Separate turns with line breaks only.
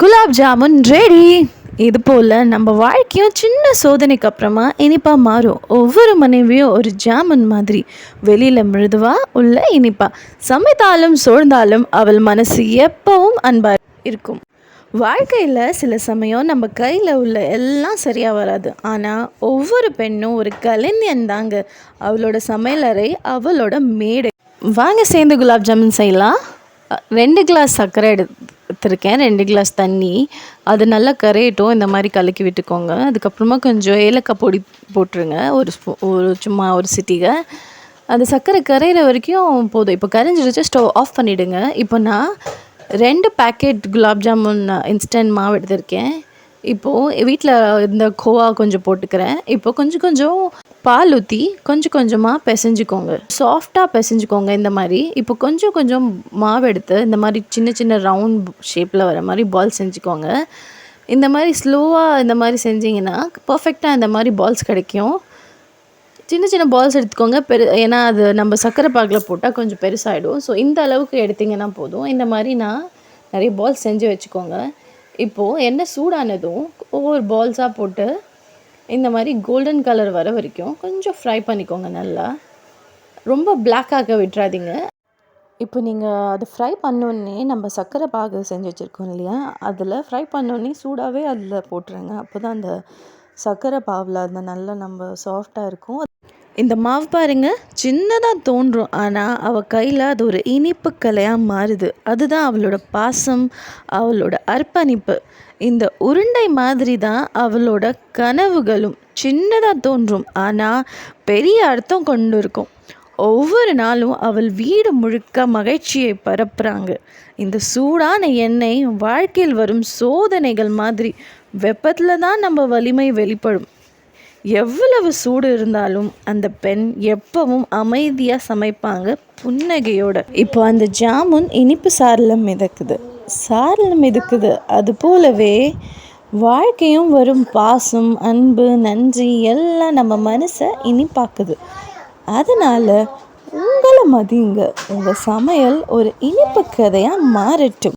Gulab jamun ready இது போல் நம்ம வாழ்க்கையும் சின்ன சோதனைக்கு அப்புறமா இனிப்பாக மாறும். ஒவ்வொரு மனைவியும் ஒரு ஜாமுன் மாதிரி. வெளியில் மிருதுவாக உள்ள இனிப்பா. சமைத்தாலும் சோழ்ந்தாலும் அவள் மனசு எப்பவும் அன்பாக இருக்கும். வாழ்க்கையில் சில சமயம் நம்ம கையில் உள்ள எல்லாம் சரியாக வராது. ஆனால் ஒவ்வொரு பெண்ணும் ஒரு கலைஞன் தாங்க. அவளோட சமையலறை அவளோட மேடை. வாங்க சேர்ந்து குலாப் ஜாமுன் செய்யலாம். ரெண்டு கிளாஸ் சர்க்கரை எடுத்திருக்கேன். ரெண்டு கிளாஸ் தண்ணி. அது நல்லா கரையட்டும். இந்த மாதிரி கலக்கி விட்டுக்கோங்க. அதுக்கப்புறமா கொஞ்சம் ஏலக்காய் பொடி போட்டுருங்க. ஒரு ஸ்பூ ஒரு சும்மா ஒரு சிட்டிகை. அந்த சர்க்கரை கரையிற வரைக்கும் போதும். இப்போ கரைஞ்சிருச்சு ஸ்டவ் ஆஃப் பண்ணிவிடுங்க இப்போ நான் ரெண்டு பேக்கெட் குலாப் ஜாமுன் இன்ஸ்டன்ட் மாவு எடுத்திருக்கேன். இப்போது வீட்டில் இருந்த கோவா கொஞ்சம் போட்டுக்கிறேன். இப்போ கொஞ்சம் கொஞ்சம் பால் ஊற்றி கொஞ்சம் கொஞ்சமாக பிசைஞ்சுக்கோங்க. சாஃப்டாக பிசைஞ்சுக்கோங்க இந்த மாதிரி. இப்போ கொஞ்சம் கொஞ்சம் மாவு எடுத்து இந்த மாதிரி சின்ன சின்ன ரவுண்ட் ஷேப்பில் வர மாதிரி பால் செஞ்சுக்கோங்க. இந்த மாதிரி ஸ்லோவாக இந்த மாதிரி செஞ்சீங்கன்னா பர்ஃபெக்டாக இந்த மாதிரி பால்ஸ் கிடைக்கும். சின்ன சின்ன பால்ஸ் எடுத்துக்கோங்க. பெரு ஏன்னா அது நம்ம சர்க்கரை பாகில் போட்டால் கொஞ்சம் பெருசாகிடும் ஸோ இந்த அளவுக்கு எடுத்திங்கன்னா போதும். இந்த மாதிரி நான் நிறைய பால்ஸ் செஞ்சு வச்சுக்கோங்க. இப்போது எண்ணெய் சூடானதும் ஒவ்வொரு பால்ஸாக போட்டு இந்த மாதிரி கோல்டன் கலர் வர வரைக்கும் கொஞ்சம் ஃப்ரை பண்ணிக்கோங்க நல்லா. ரொம்ப பிளாக்காக விட்டுறாதீங்க. இப்போ நீங்கள் அது ஃப்ரை பண்ணோன்னே நம்ம சர்க்கரை பாகு செஞ்சு வச்சுருக்கோம் இல்லையா? அதில் ஃப்ரை பண்ணோன்னே சூடாகவே அதில் போட்டுருங்க. அப்போ தான் அந்த சர்க்கரை பாவில் அந்த நல்லா நம்ம சாஃப்டாக இருக்கும். இந்த மாவு பாருங்க சின்னதாக தோன்றும். ஆனால் அவள் கையில் அது ஒரு இனிப்பு கலையாக மாறுது. அதுதான் அவளோட பாசம் அவளோட அர்ப்பணிப்பு. இந்த உருண்டை மாதிரி தான் அவளோட கனவுகளும் சின்னதாக தோன்றும். ஆனால் பெரிய அர்த்தம் கொண்டு இருக்கும். ஒவ்வொரு நாளும் அவள் வீடு முழுக்க மகிழ்ச்சியை பரப்புகிறாங்க இந்த சூடான எண்ணெய் வாழ்க்கையில் வரும் சோதனைகள் மாதிரி வெப்பத்தில் தான் நம்ம வலிமை வெளிப்படும். எவ்வளவு சூடு இருந்தாலும் அந்த பெண் எப்பவும் அமைதியாக சமைப்பாங்க புன்னகையோட. இப்போ அந்த ஜாமுன் இனிப்பு சாரில் மிதக்குது. சாரில் மிதக்குது. அது போலவே வாழ்க்கையும் வரும் பாசம் அன்பு நன்றி எல்லாம் நம்ம மனசை இனிப்பாக்குது. அதனால் உங்களை மதிங்க உங்கள் சமையல் ஒரு இனிப்பு கதையாக மாறட்டும்.